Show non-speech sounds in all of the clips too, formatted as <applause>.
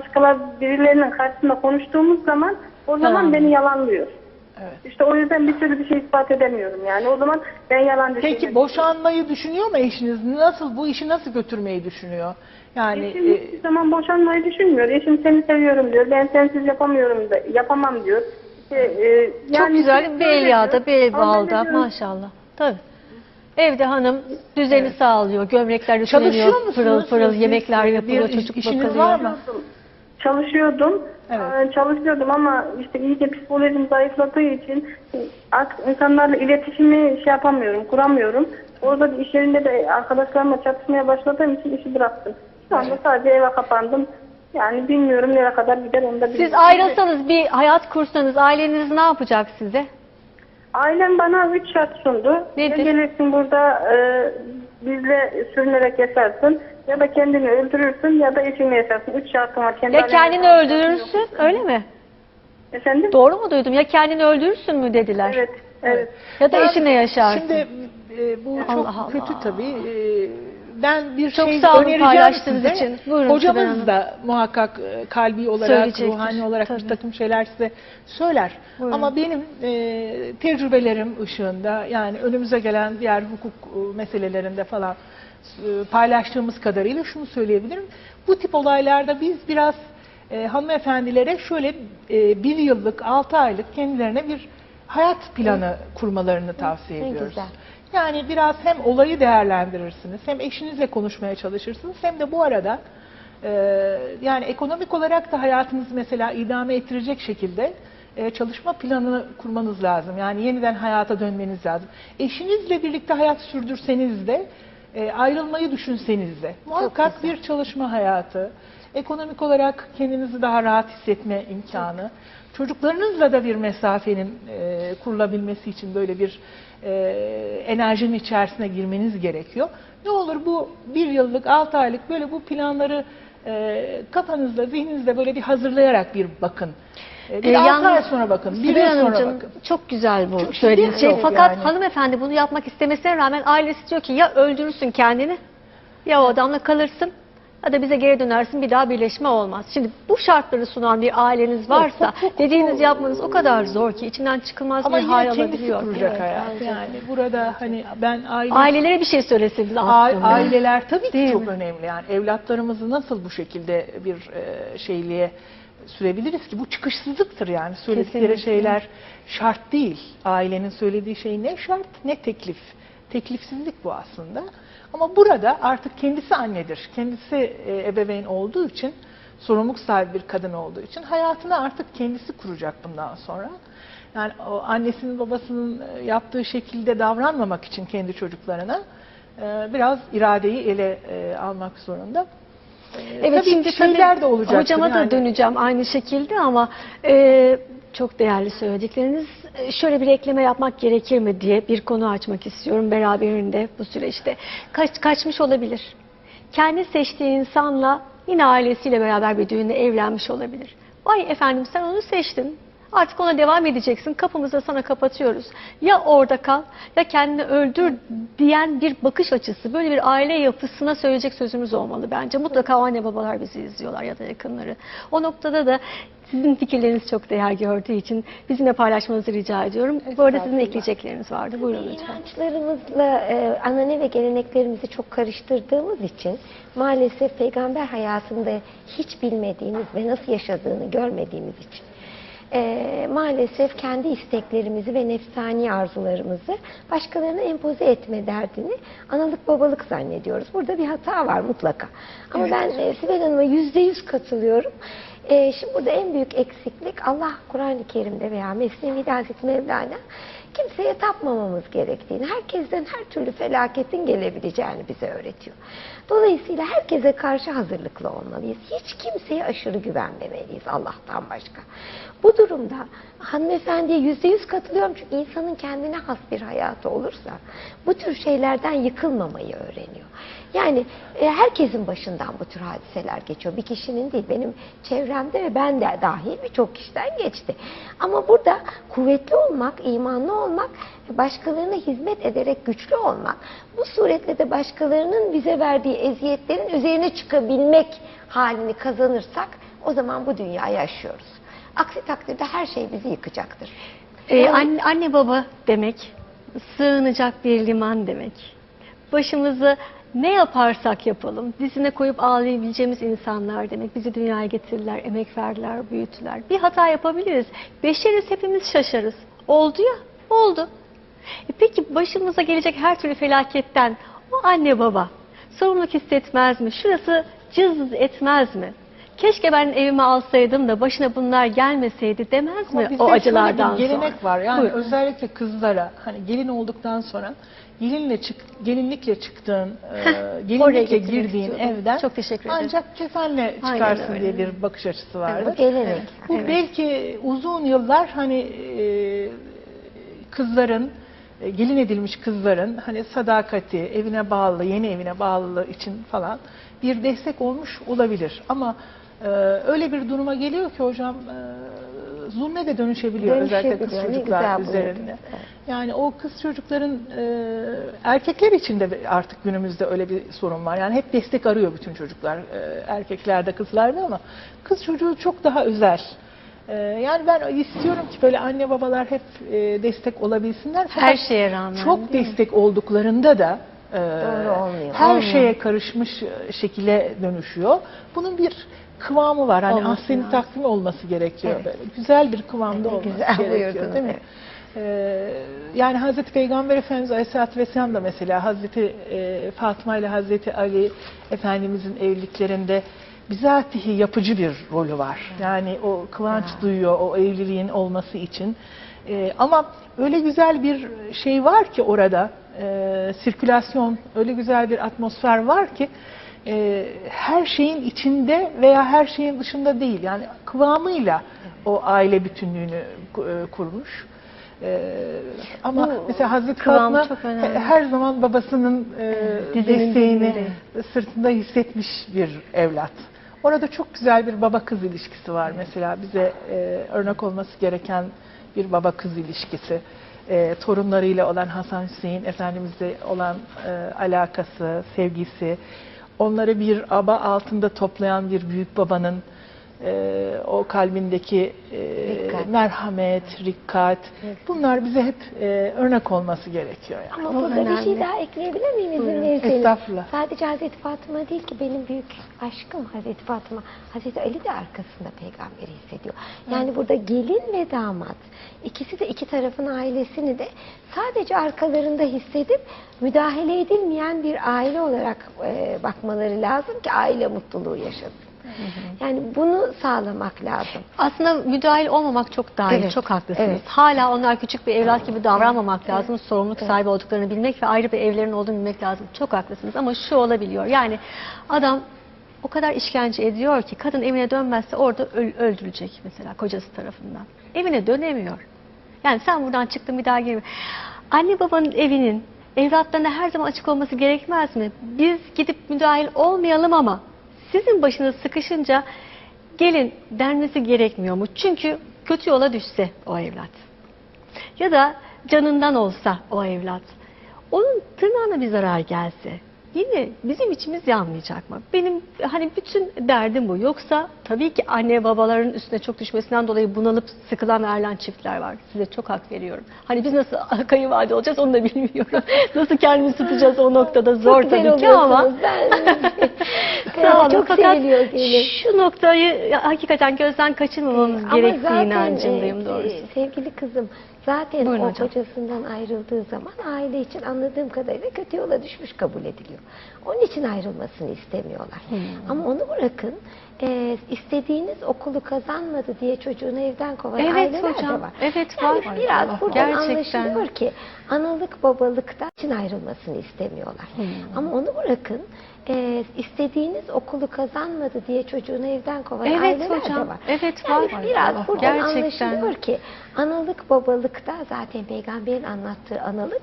başkalar birilerinin karşısında konuştuğumuz zaman o zaman Tamam. beni yalanlıyor. Evet. İşte o yüzden bir türlü bir şey ispat edemiyorum yani. O zaman ben yalancı Peki şeyler- boşanmayı düşünüyor mu eşiniz? Nasıl bu işi nasıl götürmeyi düşünüyor? Yani Eşim e, hiçbir zaman boşanmayı düşünmüyor. Eşim seni seviyorum diyor. Ben sensiz yapamıyorum da yapamam diyor. İşte, e, Çok yani güzel sürekli bir öyle el yağda diyor. bir el Ama ben de balda diyorum, maşallah. Tabii. Evde hanım düzeni sağlıyor. Gömlekler ütüleniyor. çalışıyor musunuz? Pırıl pırıl Siz- yemekler bir yapılıyor. iş- Çocuk işiniz bakılıyor. var mı? Çalışıyordum. Evet. Ee, Çalışıyordum ama işte iyice psikolojim zayıfladığı için artık insanlarla iletişimi şey yapamıyorum, kuramıyorum. Orada da iş yerinde de arkadaşlarımla çatışmaya başladığım için işi bıraktım. Şu anda sadece eve kapandım. Yani bilmiyorum nereye kadar gider onu da Siz bilmiyorum. ayrılsanız bir hayat kursanız aileniz ne yapacak size? Ailem bana üç şart sundu. Nedir? Ya gelirsin burada e, bizle sürünerek yaşarsın ya da kendini öldürürsün ya da eşinle yaşarsın. Üç şartım var. Kendi Ya kendini öldürürsün öyle mi? Efendim? Doğru mu duydum? Ya kendini öldürürsün mü dediler. Evet, evet. Ya da eşinle yaşarsın. Şimdi e, bu çok Allah Allah. kötü tabii. E, ben bir Çok şey sağ olun paylaştığınız size. için. Buyurun Hocamız da muhakkak e, kalbi olarak, ruhani olarak bir Tabii. takım şeyler size söyler. Buyurun. Ama benim e, tecrübelerim ışığında yani önümüze gelen diğer hukuk e, meselelerinde falan e, paylaştığımız kadarıyla şunu söyleyebilirim. Bu tip olaylarda biz biraz e, hanımefendilere şöyle e, bir yıllık, altı aylık kendilerine bir hayat planı kurmalarını tavsiye ne ediyoruz. güzel. Yani biraz hem olayı değerlendirirsiniz, hem eşinizle konuşmaya çalışırsınız, hem de bu arada e, yani ekonomik olarak da hayatınızı mesela idame ettirecek şekilde e, çalışma planı kurmanız lazım. Yani yeniden hayata dönmeniz lazım. Eşinizle birlikte hayat sürdürseniz de e, ayrılmayı düşünseniz de muhakkak bir çalışma hayatı, ekonomik olarak kendinizi daha rahat hissetme imkanı, çocuklarınızla da bir mesafenin e, kurulabilmesi için böyle bir e, enerjinin içerisine girmeniz gerekiyor. Ne olur bu bir yıllık, altı aylık böyle bu planları e, kafanızda, zihninizde böyle bir hazırlayarak bir bakın. E, bir Ee, altı ay sonra bakın, bir yıl sonra bakın. Çok güzel bu Çok söylediğiniz şey. Fakat yani. hanımefendi bunu yapmak istemesine rağmen ailesi diyor ki ya öldürürsün kendini ya o adamla kalırsın ya da bize geri dönersin bir daha birleşme olmaz. Şimdi bu şartları sunan bir aileniz varsa dediğiniz yapmanız o kadar zor ki içinden çıkılmaz Ama bir hal yine kendisi alabiliyor. kuracak Evet, hayatı. Yani burada hani ben aile Ailelere bir şey söylesiniz A- aslında. Aileler tabii ki Değil çok mi? önemli. Yani evlatlarımızı nasıl bu şekilde bir e, şeyliğe sürebiliriz ki? Bu çıkışsızlıktır yani. Söyledikleri Kesinlikle. şeyler şart değil. Ailenin söylediği şey ne şart ne teklif. Teklifsizlik bu aslında. Ama burada artık kendisi annedir. Kendisi e, ebeveyn olduğu için, sorumluluk sahibi bir kadın olduğu için hayatını artık kendisi kuracak bundan sonra. Yani o annesinin babasının e, yaptığı şekilde davranmamak için kendi çocuklarına e, biraz iradeyi ele almak zorunda. Evet tabii şimdi şeyler de olacak. hocama da döneceğim aynı şekilde ama e, çok değerli söyledikleriniz. E, Şöyle bir ekleme yapmak gerekir mi diye bir konu açmak istiyorum beraberinde bu süreçte. Kaç, kaçmış olabilir. Kendi seçtiği insanla yine ailesiyle beraber bir düğünde evlenmiş olabilir. Vay efendim sen onu seçtin. Artık ona devam edeceksin. Kapımızı sana kapatıyoruz. Ya orada kal ya kendini öldür diyen bir bakış açısı. Böyle bir aile yapısına söyleyecek sözümüz olmalı bence. Mutlaka anne babalar bizi izliyorlar ya da yakınları. O noktada da sizin fikirleriniz çok değer gördüğü için bizimle paylaşmanızı rica ediyorum. Bu arada sizin ekleyecekleriniz vardı. Buyurun lütfen. İnançlarımızla e, anane ve geleneklerimizi çok karıştırdığımız için maalesef peygamber hayatında hiç bilmediğimiz ve nasıl yaşadığını görmediğimiz için e, maalesef kendi isteklerimizi ve nefsani arzularımızı başkalarına empoze etme derdini analık babalık zannediyoruz. Burada bir hata var mutlaka. Ama ben e, Sibel Hanım'a yüzde yüz katılıyorum. E, şimdi burada en büyük eksiklik Allah Kur'an-ı Kerim'de veya Mesnevi Hazreti Mevlana kimseye tapmamamız gerektiğini, herkesten her türlü felaketin gelebileceğini bize öğretiyor. Dolayısıyla herkese karşı hazırlıklı olmalıyız. Hiç kimseye aşırı güvenmemeliyiz Allah'tan başka. Bu durumda hanımefendiye yüzde yüz katılıyorum çünkü insanın kendine has bir hayatı olursa bu tür şeylerden yıkılmamayı öğreniyor. Yani e, herkesin başından bu tür hadiseler geçiyor. Bir kişinin değil, benim çevremde ve ben de dahil birçok kişiden geçti. Ama burada kuvvetli olmak, imanlı olmak, başkalarına hizmet ederek güçlü olmak, bu suretle de başkalarının bize verdiği eziyetlerin üzerine çıkabilmek halini kazanırsak o zaman bu dünyayı yaşıyoruz. Aksi takdirde her şey bizi yıkacaktır. Ee, Yani- anne, anne baba demek, sığınacak bir liman demek. Başımızı ne yaparsak yapalım, dizine koyup ağlayabileceğimiz insanlar demek. Bizi dünyaya getirdiler, emek verdiler, büyüttüler. Bir hata yapabiliriz. Beşeriz hepimiz şaşarız. Oldu ya, oldu. E peki başımıza gelecek her türlü felaketten o anne baba sorumluluk hissetmez mi? Şurası cız etmez mi? Keşke ben evime alsaydım da başına bunlar gelmeseydi demez Ama mi o acılardan bir gelenek sonra? var. Yani Buyurun. özellikle kızlara hani gelin olduktan sonra gelinle çık gelinlikle çıktığın, <laughs> e, gelinlikle girdiğin istiyordum. evden Çok teşekkür ederim. ancak kefenle Aynen çıkarsın öyle. diye bir bakış açısı vardır. Bu gelenek. Bu Evet. belki uzun yıllar hani e, kızların e, gelin edilmiş kızların hani sadakati, evine bağlı, yeni evine bağlılığı için falan bir destek olmuş olabilir. Ama e, öyle bir duruma geliyor ki hocam e, zulme de dönüşebiliyor, özellikle kız çocuklar üzerinde. Yani o kız çocukların e, erkekler için de artık günümüzde öyle bir sorun var. Yani hep destek arıyor bütün çocuklar. E, erkeklerde, kızlarda ama kız çocuğu çok daha özel. E, yani ben istiyorum ki böyle anne babalar hep e, destek olabilsinler. Her Fakat şeye rağmen. çok destek olduklarında da e, Doğru olmuyor. her Olmuyor. şeye karışmış şekilde dönüşüyor. Bunun bir kıvamı var. Hani Olması ahseni lazım. takvim olması gerekiyor. Evet. Böyle. Güzel bir kıvamda Ne olması güzel gerekiyor değil mi? evet. Ee, yani Hazreti Peygamber Efendimiz Aleyhisselatü Vesselam da mesela Hazreti e, Fatıma ile Hazreti Ali Efendimizin evliliklerinde bizatihi yapıcı bir rolü var. Yani o kıvanç duyuyor o evliliğin olması için. Ee, ama öyle güzel bir şey var ki orada e, sirkülasyon, öyle güzel bir atmosfer var ki e, her şeyin içinde veya her şeyin dışında değil. Yani kıvamıyla o aile bütünlüğünü e, kurmuş. E, ama Bu mesela Hazreti Fatma her zaman babasının e, desteğini sırtında hissetmiş bir evlat. Orada çok güzel bir baba kız ilişkisi var mesela bize e, örnek olması gereken bir baba kız ilişkisi. E, torunlarıyla olan Hasan Hüseyin Efendimizle olan e, alakası, sevgisi, onları bir aba altında toplayan bir büyük babanın e, o kalbindeki e, Rikkat. merhamet, rikkat, bunlar bize hep e, örnek olması gerekiyor. Yani. Ama Bu burada bir şey daha ekleyebilir miyim izin verirseniz? Estağfurullah. Sadece Hazreti Fatıma değil ki benim büyük aşkım Hazreti Fatıma. Hazreti Ali de arkasında peygamberi hissediyor. Yani burada gelin ve damat ikisi de iki tarafın ailesini de sadece arkalarında hissedip müdahale edilmeyen bir aile olarak e, bakmaları lazım ki aile mutluluğu yaşasın. Yani bunu sağlamak lazım. Aslında müdahil olmamak çok daha iyi, Evet, çok haklısınız. evet. Hala onlar küçük bir evlat gibi davranmamak lazım. Sorumluluk sahibi olduklarını bilmek ve ayrı bir evlerin olduğunu bilmek lazım. Çok haklısınız ama şu olabiliyor. Yani adam o kadar işkence ediyor ki kadın evine dönmezse orada öl- öldürülecek mesela kocası tarafından. Evine dönemiyor. Yani sen buradan çıktın bir daha girme. Anne babanın evinin evlatlarına her zaman açık olması gerekmez mi? Biz gidip müdahil olmayalım ama sizin başınız sıkışınca gelin denmesi gerekmiyor mu? Çünkü kötü yola düşse o evlat. Ya da canından olsa o evlat. Onun tırnağına bir zarar gelse yine bizim içimiz yanmayacak mı? Benim hani bütün derdim bu. Yoksa tabii ki anne babaların üstüne çok düşmesinden dolayı bunalıp sıkılan ayrılan çiftler var. Size çok hak veriyorum. Hani biz nasıl <laughs> kayınvalide olacağız onu da bilmiyorum. <laughs> nasıl kendimizi tutacağız o noktada zor Çok tabii ki ama. Ben <laughs> Sağ olun. çok Fakat şu noktayı hakikaten gözden kaçırmamamız Ama gerektiği zaten, inancındayım e, doğrusu. e, Sevgili kızım zaten Buyurun o hocam. kocasından ayrıldığı zaman aile için anladığım kadarıyla kötü yola düşmüş kabul ediliyor. Onun için ayrılmasını istemiyorlar. Hmm. Ama onu bırakın e, istediğiniz okulu kazanmadı diye çocuğunu evden kovan Evet aileler hocam, de var. evet yani var. biraz Allah buradan. Gerçekten. anlaşılıyor ki analık babalıktan için ayrılmasını istemiyorlar. Hmm. Ama onu bırakın e, istediğiniz okulu kazanmadı diye çocuğunu evden kovan Evet aileler hocam, de var. evet Yani var. biraz Allah, buradan gerçekten. anlaşılıyor ki analık babalıkta zaten peygamberin anlattığı analık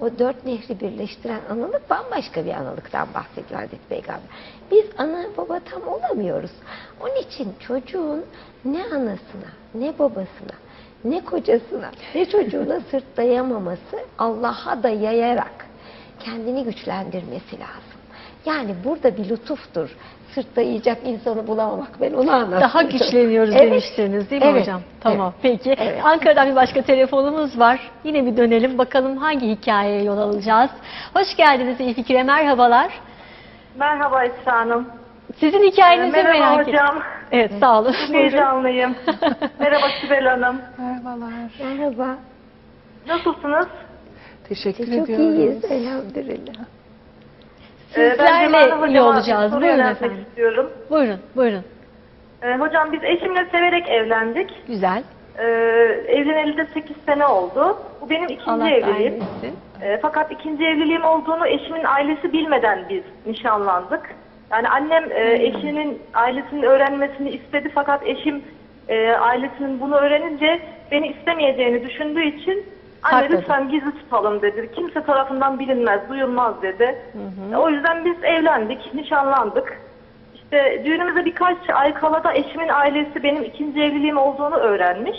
O dört nehri birleştiren analık bambaşka bir analıktan bahsediyor Hazreti Peygamber. Biz ana baba tam olamıyoruz. Onun için çocuğun ne anasına, ne babasına, ne kocasına, ne çocuğuna <laughs> sırt dayamaması Allah'a da yayarak kendini güçlendirmesi lazım. Yani burada bir lütuftur. Sırt dayayacak insanı bulamamak ben onu anlattım. Daha güçleniyoruz Evet. demiştiniz değil mi Evet, hocam? Tamam evet. peki. Evet. Ankara'dan bir başka telefonumuz var. Yine bir dönelim bakalım hangi hikayeye yol alacağız. Hoş geldiniz İyi Fikir'e merhabalar. Merhaba Esra Hanım. Sizin hikayenizi Merhaba merak ettim. hocam. Evet sağ olun. Çok heyecanlıyım. Merhaba Sibel Hanım. Merhabalar. Merhaba. Nasılsınız? Teşekkür Çok ediyorum. iyiyiz elhamdülillah. Ee, Sizlerle iyi olacağız. Buyurun efendim. istiyorum. Buyurun buyurun. Ee, hocam biz eşimle severek evlendik. Güzel. Ee, evleneli de 8 sene oldu. Bu benim ikinci Allah evliliğim. Ee, fakat ikinci evliliğim olduğunu eşimin ailesi bilmeden biz nişanlandık. Yani annem e, eşinin ailesinin öğrenmesini istedi fakat eşim e, ailesinin bunu öğrenince beni istemeyeceğini düşündüğü için anne Sakladı. lütfen gizli tutalım dedi. Kimse tarafından bilinmez, duyulmaz dedi. E, O yüzden biz evlendik, nişanlandık. İşte düğünümüze birkaç ay kala da eşimin ailesi benim ikinci evliliğim olduğunu öğrenmiş.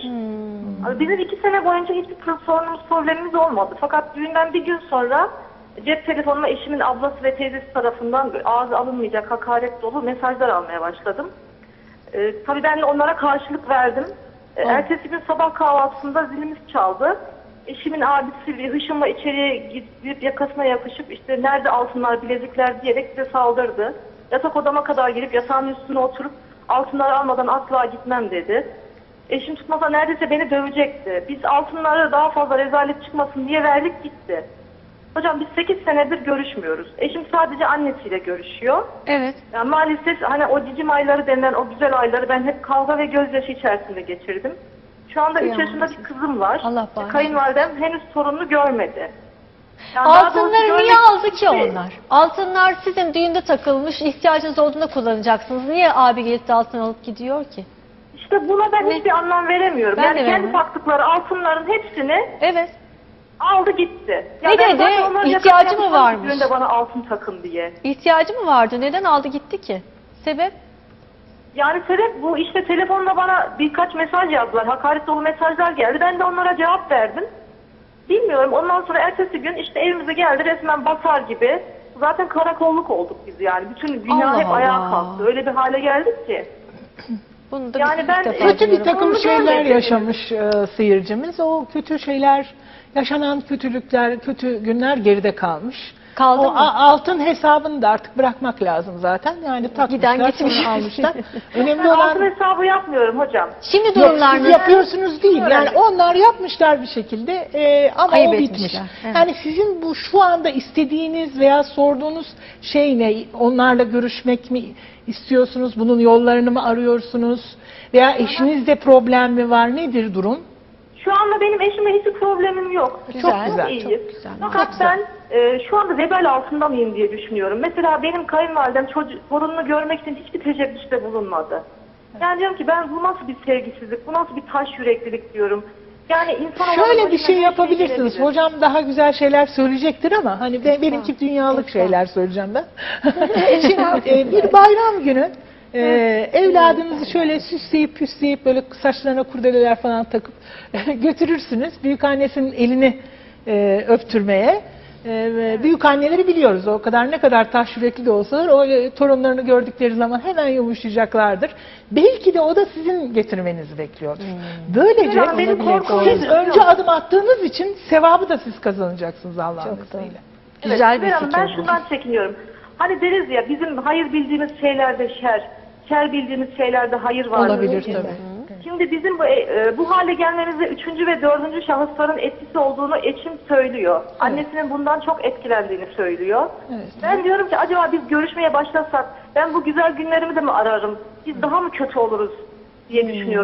Abi Bizim iki sene boyunca hiçbir sorunumuz, problemimiz olmadı. Fakat düğünden bir gün sonra cep telefonuma eşimin ablası ve teyzesi tarafından ağzı alınmayacak hakaret dolu mesajlar almaya başladım. Ee, tabii ben onlara karşılık verdim. Ee, ertesi gün sabah kahvaltısında zilimiz çaldı. Eşimin abisi bir hışımla içeriye gidip yakasına yapışıp işte nerede altınlar, bilezikler diyerek bize saldırdı. Yatak odama kadar gelip yatağın üstüne oturup altınları almadan asla gitmem dedi. Eşim tutmasa neredeyse beni dövecekti. Biz altınları daha fazla rezalet çıkmasın diye verdik gitti. Hocam biz 8 senedir görüşmüyoruz. Eşim sadece annesiyle görüşüyor. Evet. Yani maalesef hani o cicim ayları denilen o güzel ayları ben hep kavga ve gözyaşı içerisinde geçirdim. Şu anda 3 Kıyamam yaşında bir kızım var. Allah bağışlasın. Kayınvalidem henüz torununu görmedi. Yani Altınları niye aldı ki onlar? Altınlar sizin düğünde takılmış, ihtiyacınız olduğunda kullanacaksınız. Niye abi gelip de altın alıp gidiyor ki? İşte buna ben Ne? hiçbir anlam veremiyorum. Ben yani kendi veremiyorum. taktıkları altınların hepsini Evet. aldı gitti. Ne ben dedi? zaten onları İhtiyacı mı insanım varmış? Düğünde bana altın takın diye. İhtiyacı mı vardı? Neden aldı gitti ki? Sebep? Yani sebep bu işte telefonla bana birkaç mesaj yazdılar. Hakaret dolu mesajlar geldi. Ben de onlara cevap verdim. Bilmiyorum. Ondan sonra ertesi gün işte evimize geldi resmen basar gibi. Zaten karakolluk olduk biz yani. Bütün dünya Allah hep ayağa Allah. kalktı. Öyle bir hale geldik ki. <clears throat> Bunu da Yani ben- ilk defa Kötü bir duyuyorum. takım Onu şeyler görmedim. yaşamış e, seyircimiz. O kötü şeyler, yaşanan kötülükler, kötü günler geride kalmış. Kaldı o mı? altın hesabını da artık bırakmak lazım zaten. Yani takmışlar, Giden gitmiş. almışlar. <laughs> Önemli Ben altın olan hesabı yapmıyorum hocam. Şimdi durumlar nasıl? yapıyorsunuz değil. Yani onlar yapmışlar bir şekilde e, ama Ayıp o bitmiş. etmişler, evet. Yani sizin bu şu anda istediğiniz veya sorduğunuz şey ne? Onlarla görüşmek mi istiyorsunuz? Bunun yollarını mı arıyorsunuz? Veya eşinizde problem mi var? Nedir durum? Şu anda benim eşimle hiçbir problemim yok. Güzel, çok güzel, iyiyiz. çok güzel. Fakat ben e, şu anda vebal altında mıyım diye düşünüyorum. Mesela benim kayınvalidem torununu görmek için hiçbir teşebbüste bulunmadı. Yani diyorum ki ben bu nasıl bir sevgisizlik, bu nasıl bir taş yüreklilik diyorum. Yani insan Şöyle bir şey her yapabilirsiniz. Hocam daha güzel şeyler söyleyecektir ama hani ben, benimki dünyalık şeyler söyleyeceğim ben. <laughs> <laughs> Şimdi e, bir bayram günü e, evladınızı şöyle süsleyip püsleyip böyle saçlarına kurdeleler falan takıp <laughs> götürürsünüz. Büyük annesinin elini e, öptürmeye. E, ve büyük anneleri biliyoruz. O kadar ne kadar taş yürekli de olsalar o e, torunlarını gördükleri zaman hemen yumuşayacaklardır. Belki de o da sizin getirmenizi bekliyordur. Böylece Yani benim olabilir. korkum siz önce adım attığınız için sevabı da siz kazanacaksınız Allah'ın Çok doğru. izniyle. Güzel bir Sibel Hanım, fikir Ben bu. şundan çekiniyorum. Hani deriz ya bizim hayır bildiğimiz şeylerde şer, şer bildiğimiz şeylerde hayır var. Olabilir tabii. Şimdi bizim bu, e, bu hale gelmemizde üçüncü ve dördüncü şahısların etkisi olduğunu eşim söylüyor. Annesinin bundan çok etkilendiğini söylüyor. Evet. Ben diyorum ki acaba biz görüşmeye başlasak ben bu güzel günlerimi de mi ararım? Biz daha mı kötü oluruz diye düşünüyorum.